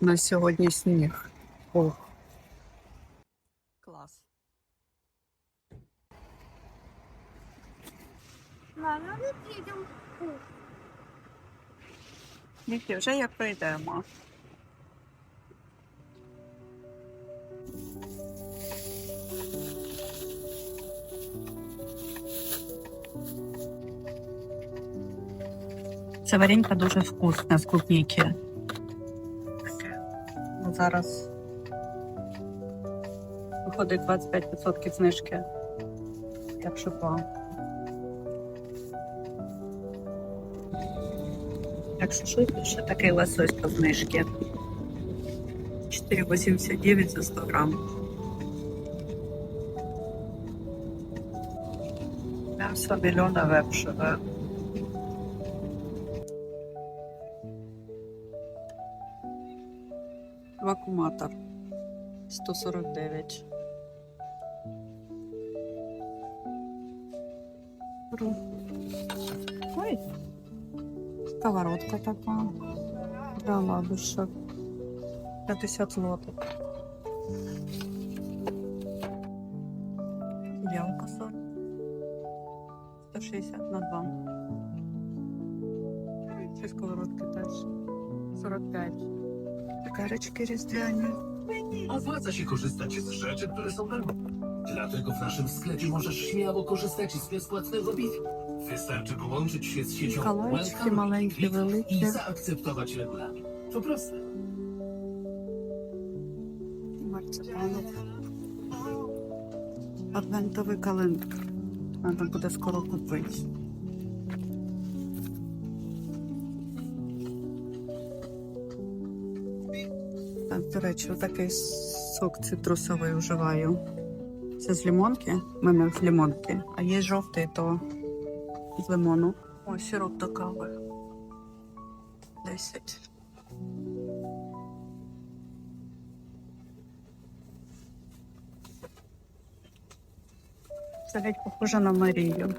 на сьогодні сніг. Ох. Клас. Мама, ми підемо. Ніки, вже як прийдемо. Це варенька дуже вкусна з клубніки. Зараз виходить 25% знижки. Так що по. Якщо що, то ще такий лосось по знижки. 4,89 за 100 грам. М'ясо мільйона вепшове. Вакууматор 149. Ру. Ой, сковородка така. Для ладушек. 50 злотих. Ялка 40. 160 на 2. Ці сковородки теж. 45. Карочки різдвяні. Opłaca się korzystać z rzeczy, które są darmowe. Dlatego w naszym sklepie możesz śmiało korzystać z bezpłatnego Wi-Fi. Wystarczy połączyć się z siecią Mikołajczki Welcome, maleńkie, kliknąć wielkie. i zaakceptować regulamin. To proste. Марципанов. Адвентовий календар. Треба буде скоро купити. Речі, отакий сок цитрусовий вживаю. Це з лимонки. У мене з. А є жовтий, то з лимону. О, сироп до кави. 10. Це геть похоже на Марію.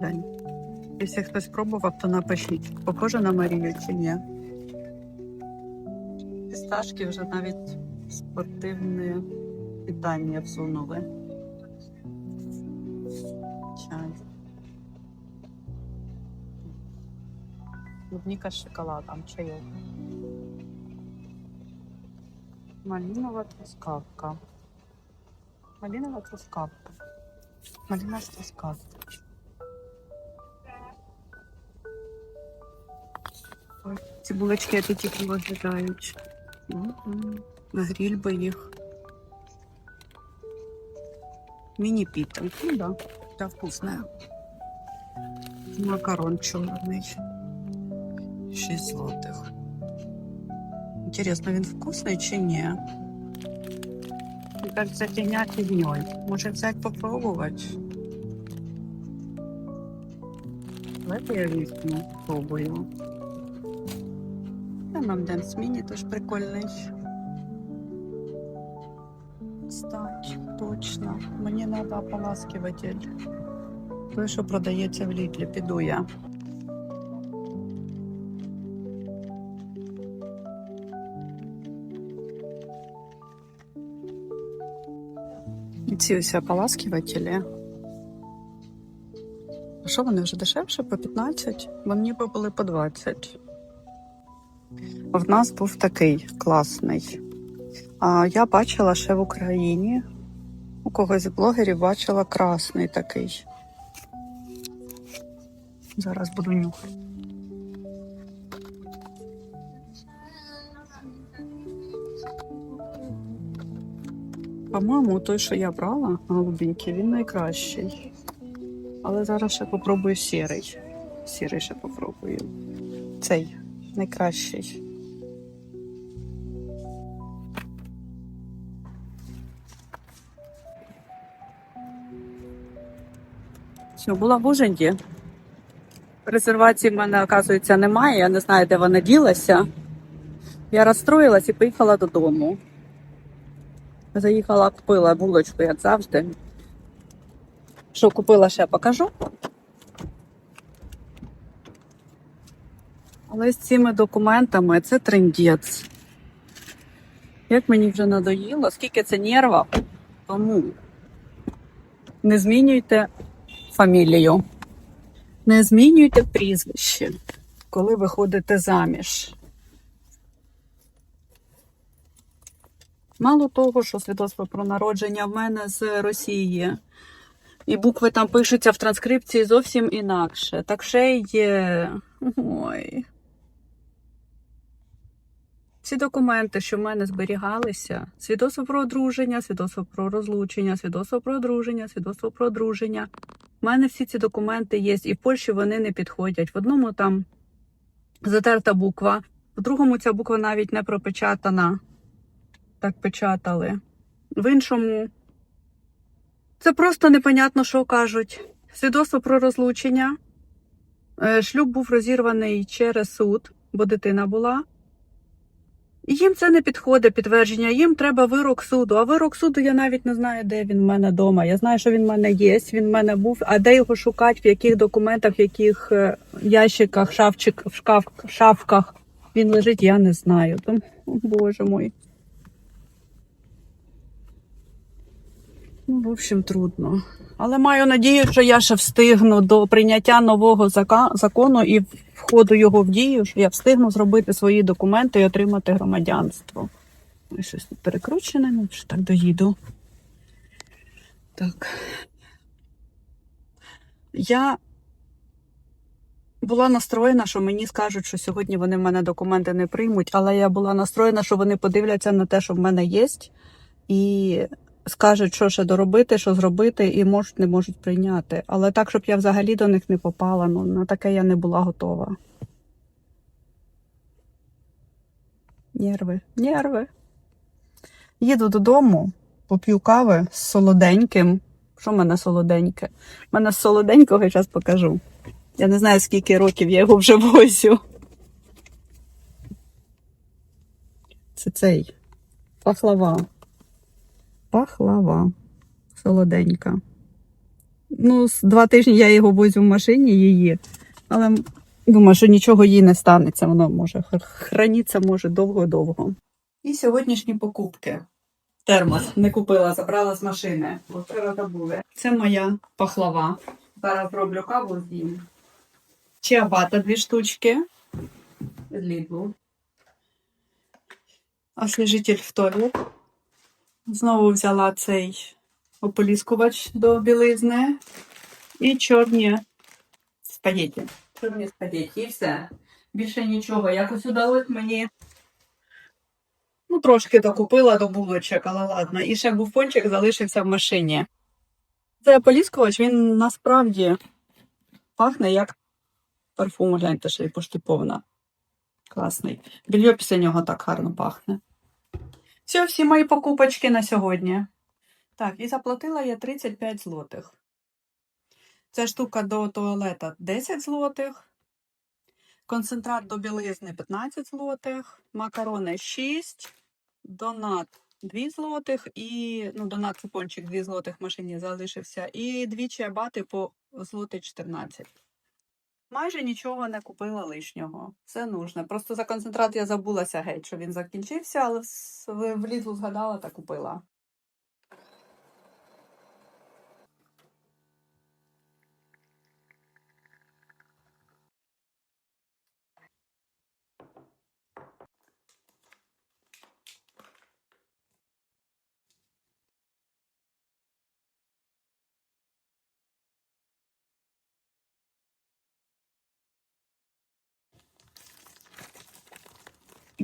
Дань. Якщо хтось пробував, то напишіть, похоже на Марію чи ні. Фісташки вже навіть спортивне питання всунули. Чай. Клубника з шоколадом, чайок. Малинова трускавка. Малинова трускавка. Малина з трускавки. Ой, ці булочки апетитно виглядають. На гриль би їх. Міні-піта. Ну да, да, вкусная. Макарон чорний. 6 злотих. Интересно, він вкусний чи? Мне кажется, фигня фигней. Может взять попробовать? Давайте я візьму, пробую. ММДМС Міні теж прикольний. Кстати, точно. Мені треба ополаскиватель. Той, що продається в Лідлі, піду я. Ці ось ополаскивателі. А що вони вже дешевше? По 15? Бо мені би були по 20. В нас був такий класний. А я бачила ще в Україні. У когось з блогерів бачила красний такий. Зараз буду нюхати. По-моєму, той, що я брала, голубенький, він найкращий. Але зараз ще попробую сірий. Сірий ще попробую. Цей найкращий. Що, була в Ужинді? Резервації в мене, оказується, немає. Я не знаю, де вона ділася. Я розстроїлась і поїхала додому. Заїхала, купила булочку, як завжди. Що купила, ще покажу. Але з цими документами це трендець. Як мені вже надоїло, скільки це нерва, тому не змінюйте фамілію, не змінюйте прізвище, коли виходите заміж. Мало того, що свідоцтво про народження в мене з Росії, і букви там пишуться в транскрипції зовсім інакше. Так ще є. Ой. Ці документи, що в мене зберігалися, свідоцтво про одруження, свідоцтво про розлучення, свідоцтво про одруження, свідоцтво про одруження. У мене всі ці документи є, і в Польщі вони не підходять. В одному там затерта буква, в другому ця буква навіть не пропечатана. Так печатали. В іншому це просто непонятно, що кажуть. Свідоцтво про розлучення. Е, Шлюб був розірваний через суд, бо дитина була. Їм це не підходить підтвердження. Їм треба вирок суду. А вирок суду я навіть не знаю, де він в мене вдома. Я знаю, що він в мене є, він в мене був. А де його шукати, в яких документах, в яких е, ящиках, шафчик, в шкаф, шафках він лежить, я не знаю. О, боже мой. Ну, в общем, трудно. Але маю надію, що я ще встигну до прийняття нового закону і входу його в дію, я встигну зробити свої документи і отримати громадянство. Ой, щось тут перекручене, ну що так доїду. Так. Я була настроєна, що мені скажуть, що сьогодні вони в мене документи не приймуть, але я була настроєна, що вони подивляться на те, що в мене є, і скажуть, що ще доробити, що зробити, і можуть, не можуть прийняти. Але так, щоб я взагалі до них не попала, ну на таке я не була готова. Нерви, нерви. Їду додому, поп'ю кави з солоденьким. Що в мене солоденьке? У мене з солоденького я зараз покажу. Я не знаю, скільки років я його вже возю. Це цей пахлава. Пахлава. Солоденька. Ну, з два тижні я його возю в машині її, але думаю, що нічого їй не станеться. Воно може хр- храниться може довго-довго. І сьогоднішні покупки. Термос не купила, забрала з машини. Вчора забули. Це моя пахлава. Зараз роблю каву з'їм. Чиабата дві штучки. З Лідлу. Освіжитель в туалет. Знову взяла цей ополіскувач до білизни. І чорні спагетті. Чорні спагетті. І все. Більше нічого. Якось удалось мені. Ну, трошки докупила до булочок, але ладно. І ще був пончик залишився в машині. Цей ополіскувач, він насправді пахне як парфум. Гляньте, ще й поштипована. Класний. Більйо після нього так гарно пахне. Все, всі мої покупочки на сьогодні. Так, і заплатила я 35 злотих. Ця штука до туалета 10 злотих. Концентрат до білизни 15 злотих, макарони 6, донат 2 злотих і ну, донат купончик 2 злотих в машині залишився. І дві чиабати по злотий 14. Майже нічого не купила лишнього. Все нужне. Просто за концентрат я забулася геть, що він закінчився, але с- в- влізу згадала та купила.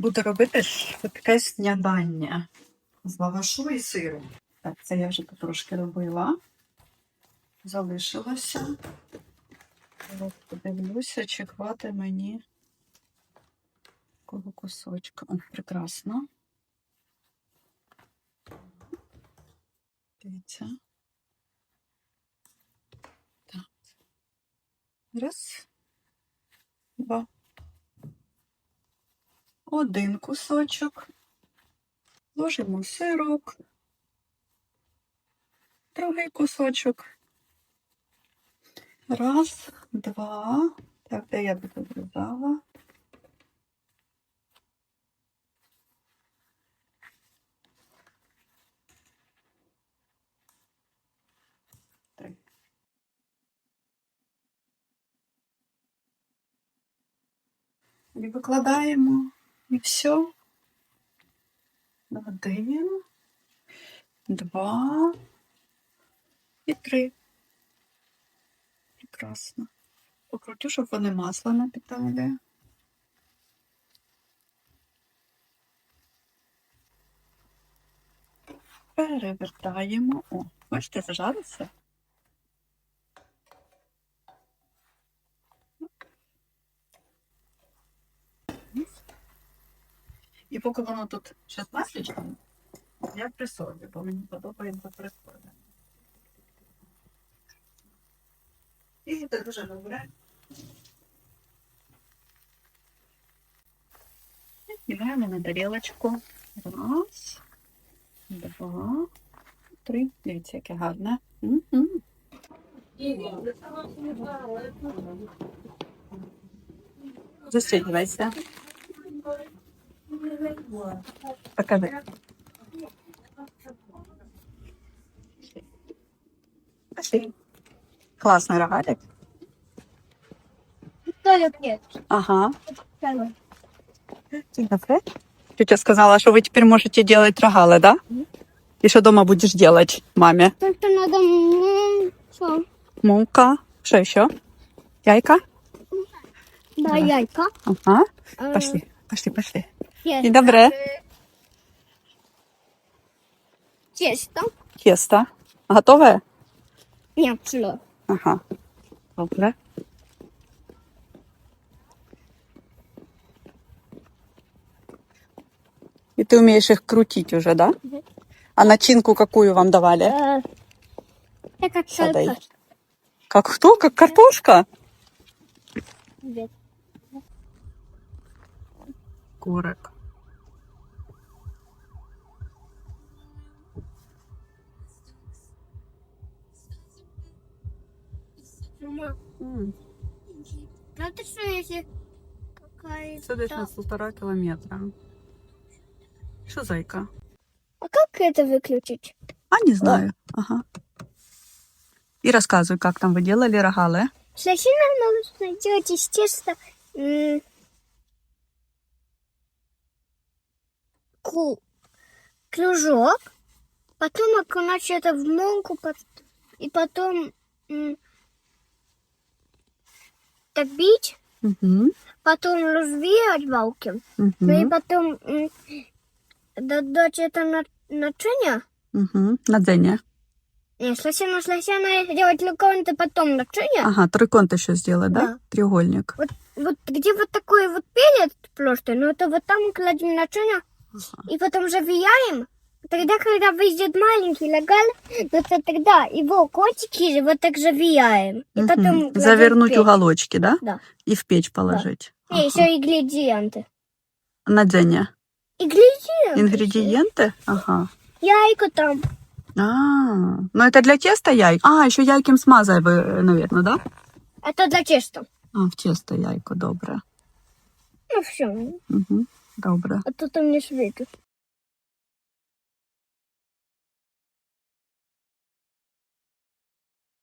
Буду робити швидке снядання з лавашу і сиру. Так, це я вже потрошки робила. Залишилося. От Подивлюся, чи хватить мені такого кусочка. О, прекрасно. Дивіться. Так. Раз. один кусочок, ложимо сирок, другий кусочок. Раз, два. Так, де я би додавала? І викладаємо і все. Один, два і три. Прекрасно. Покрутю, щоб вони масло напитали. Перевертаємо. О, бачите, зажариться. І поки воно тут ще з масличком, я присолю, бо мені подобається присоля. І це дуже добре. Кидаємо на тарілочку. Раз, два, три. Дивіться, яке гарне. Мгм. Зустрічайся. Покажи. Пошли. Классный рогалик. Только нет. Ага. Давай. Добре. Тетя сказала, что вы теперь можете делать рогалы, да? И что дома будешь делать маме? Только надо... м, Что? Мука. Что еще? Яйка? Да, Да. яйка. Ага. Э, Пошли, пошли, пошли. И добре. Тесто. Тесто. Готове? Нет, что? Ага. Добре. И ты умеешь их крутить уже, да? А начинку какую вам давали? Э, Я как шарка. Как кто? Как картошка? Нет. Корок. Правда, что если какая-то... Це десь на полтора километра. Что, зайка? А как это выключить? А, не знаю. Ага. И рассказывай, как там вы делали рогалы. Сначала нужно делать из теста м, ку- кружок, потом окунать это в муку, пот- и потом м, так бить, Угу. потом развеивать балки, ну и Угу. потом м, додать это на начиние. Угу. На дзеня. Не, сначала, сначала делать лукавенто, потом начиние. Ага, триконт еще сделать, да? Да. Треугольник. Вот где вот такой вот пелет просто, ну это вот там кладем начиние, Ага. и потом завияем. Тогда, когда выйдет маленький лагаль, ну то тогда его котики вот так завияем. И потом Завернуть уголочки, да? Да. И в печь положить. И Ага. еще ингредиенты. На дзеня. Ингредиенты. Ингредиенты? Ага. Яйко там. А, ну это для теста яйко. А, еще яйким смазай вы, наверное, да? Это для теста. А, в тесто яйко, добре. Ну все. Угу. Добре. А то там не швейки.